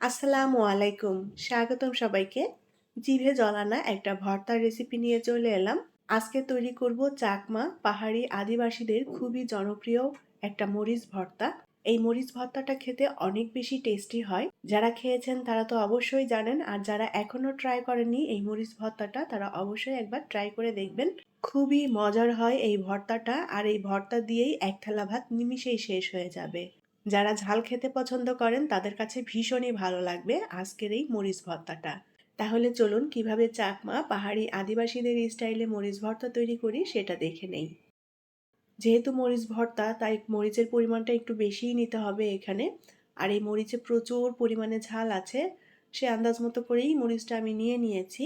আসসালামু আলাইকুম। স্বাগতম সবাইকে। জিভে জলানা একটা ভর্তার রেসিপি নিয়ে চলে এলাম। আজকে তৈরি করব চাকমা পাহাড়ি আদিবাসীদের খুবই জনপ্রিয় একটা মরিচ ভর্তা। এই মরিচ ভর্তাটা খেতে অনেক বেশি টেস্টি হয়। যারা খেয়েছেন তারা তো অবশ্যই জানেন, আর যারা এখনও ট্রাই করেননি এই মরিচ ভর্তাটা, তারা অবশ্যই একবার ট্রাই করে দেখবেন। খুবই মজার হয় এই ভর্তাটা, আর এই ভর্তা দিয়েই এক থালা ভাত নিমিষেই শেষ হয়ে যাবে। যারা ঝাল খেতে পছন্দ করেন, তাদের কাছে ভীষণই ভালো লাগবে আজকের এই মরিচ ভর্তাটা। তাহলে চলুন কীভাবে চাকমা পাহাড়ি আদিবাসীদের স্টাইলে মরিচ ভর্তা তৈরি করি সেটা দেখে নেই। যেহেতু মরিচ ভর্তা, তাই মরিচের পরিমাণটা একটু বেশিই নিতে হবে এখানে। আর এই মরিচে প্রচুর পরিমাণে ঝাল আছে, সে আন্দাজ মতো করেই মরিচটা আমি নিয়ে নিয়েছি।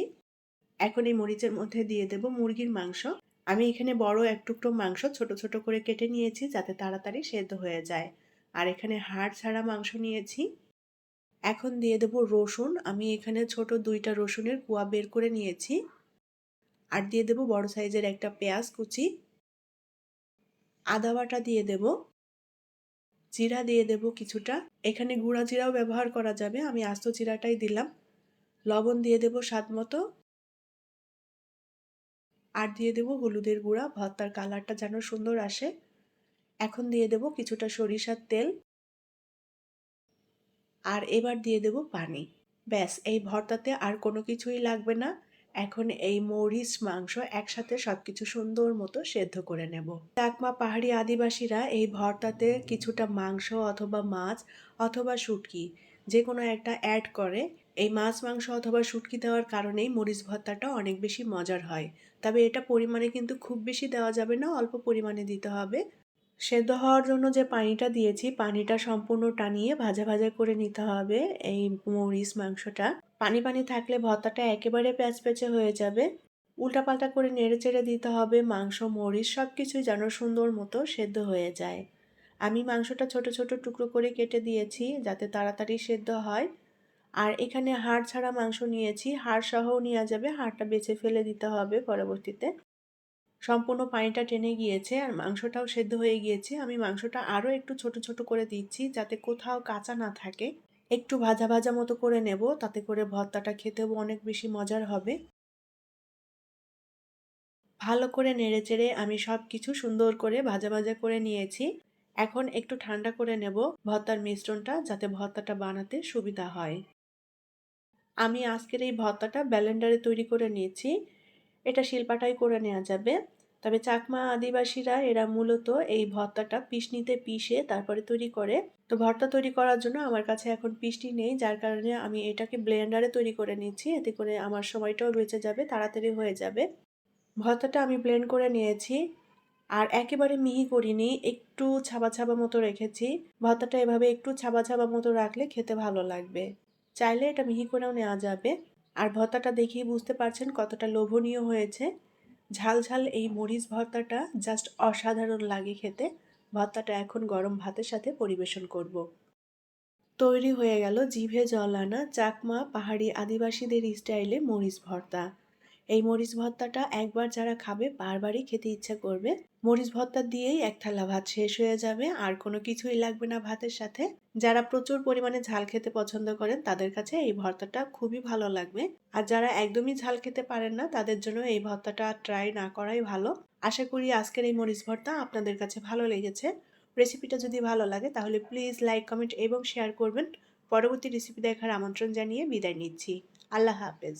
এখন এই মরিচের মধ্যে দিয়ে দেব মুরগির মাংস। আমি এখানে বড় এক টুকরো মাংস ছোট ছোট করে কেটে নিয়েছি যাতে তাড়াতাড়ি সেদ্ধ হয়ে যায়। আর এখানে হাড় ছাড়া মাংস নিয়েছি। এখন দিয়ে দেব রসুন। আমি এখানে ছোট দুইটা রসুনের কুয়া বের করে নিয়েছি। আর দিয়ে দেব বড় সাইজের একটা পেঁয়াজ কুচি। আদা বাটা দিয়ে দেব। জিরা দিয়ে দেব কিছুটা। এখানে গুঁড়া জিরাও ব্যবহার করা যাবে। আমি আস্ত জিরাটাই দিলাম। লবণ দিয়ে দেব স্বাদ মতো। আর দিয়ে দেব হলুদের গুঁড়া। ভর্তার কালারটা যেন সুন্দর আসে। এখন দিয়ে দেব কিছুটা সরিষার তেল। আর এবার দিয়ে দেব পানি। ব্যাস, এই ভর্তাতে আর কোনো কিছুই লাগবে না। এখন এই মরিচ মাংস একসাথে সব কিছু সুন্দর মতো সেদ্ধ করে নেব। চাকমা পাহাড়ি আদিবাসীরা এই ভর্তাতে কিছুটা মাংস অথবা মাছ অথবা শুটকি যে কোনো একটা অ্যাড করে। এই মাছ, মাংস অথবা শুটকি দেওয়ার কারণেই মরিচ ভর্তাটা অনেক বেশি মজার হয়। তবে এটা পরিমাণে কিন্তু খুব বেশি দেওয়া যাবে না, অল্প পরিমাণে দিতে হবে। সেদ্ধ হওয়ার জন্য যে পানিটা দিয়েছি, পানিটা সম্পূর্ণ টানিয়ে ভাজা ভাজা করে নিতে হবে এই মরিচ মাংসটা। পানি পানি থাকলে ভর্তাটা একেবারে প্যাচ প্যাচে হয়ে যাবে। উল্টাপাল্টা করে নেড়ে চেড়ে দিতে হবে, মাংস, মরিচ সব কিছুই যেন সুন্দর মতো সেদ্ধ হয়ে যায়। আমি মাংসটা ছোট ছোট টুকরো করে কেটে দিয়েছি যাতে তাড়াতাড়ি সেদ্ধ হয়। আর এখানে হাড় ছাড়া মাংস নিয়েছি হাড় সহও নেওয়া যাবে, হাড়টা বেছে ফেলে দিতে হবে পরবর্তীতে। সম্পূর্ণ পানিটা টেনে গিয়েছে আর মাংসটাও সেদ্ধ হয়ে গিয়েছে। আমি মাংসটা আরও একটু ছোট ছোট করে দিচ্ছি যাতে কোথাও কাঁচা না থাকে। একটু ভাজা ভাজা মতো করে নেব, তাতে করে ভর্তাটা খেতেও অনেক বেশি মজার হবে। ভালো করে নেড়ে চেড়ে আমি সব কিছু সুন্দর করে ভাজা ভাজা করে নিয়েছি। এখন একটু ঠান্ডা করে নেব ভর্তার মিশ্রণটা যাতে ভর্তাটা বানাতে সুবিধা হয়। আমি আজকের এই ভর্তাটা ব্যালেন্ডারে তৈরি করে নিয়েছি। এটা শিল্পাটাই করে নেওয়া যাবে। তবে চাকমা আদিবাসীরা, এরা মূলত এই ভর্তাটা পিসনিতে পিষে তারপরে তৈরি করে। তো ভর্তা তৈরি করার জন্য আমার কাছে এখন পিসটি নেই, যার কারণে আমি এটাকে ব্লেন্ডারে তৈরি করে নিচ্ছি। এতে করে আমার সময়টাও বেঁচে যাবে, তাড়াতাড়ি হয়ে যাবে। ভর্তাটা আমি ব্লেন্ড করে নিয়েছি আর একেবারে মিহি করিনি, একটু ছাবা ছাবা মতো রেখেছি। ভর্তাটা এভাবে একটু ছাবা ছাবা মতো রাখলে খেতে ভালো লাগবে। চাইলে এটা মিহি করেও নেওয়া যাবে। আর ভর্তাটা দেখেই বুঝতে পারছেন কতটা লোভনীয় হয়েছে। ঝাল ঝাল এই মরিচ ভর্তাটা জাস্ট অসাধারণ লাগে খেতে। ভর্তাটা এখন গরম ভাতের সাথে পরিবেশন করব। তৈরি হয়ে গেল জিভে জল আনা চাকমা পাহাড়ি আদিবাসীদের স্টাইলে মরিচ ভর্তা। এই মরিচ ভর্তাটা একবার যারা খাবে বারবারই খেতে ইচ্ছা করবে। মরিচ ভর্তা দিয়েই এক থালা ভাত শেষ হয়ে যাবে, আর কোনো কিছুই লাগবে না ভাতের সাথে। যারা প্রচুর পরিমাণে ঝাল খেতে পছন্দ করেন, তাদের কাছে এই ভর্তাটা খুবই ভালো লাগবে। আর যারা একদমই ঝাল খেতে পারেন না, তাদের জন্য এই ভর্তাটা ট্রাই না করাই ভালো। আশা করি আজকের এই মরিচ ভর্তা আপনাদের কাছে ভালো লেগেছে। রেসিপিটা যদি ভালো লাগে, তাহলে প্লিজ লাইক কমেন্ট এবং শেয়ার করবেন। পরবর্তী রেসিপি দেখার আমন্ত্রণ জানিয়ে বিদায় নিচ্ছি। আল্লাহ হাফেজ।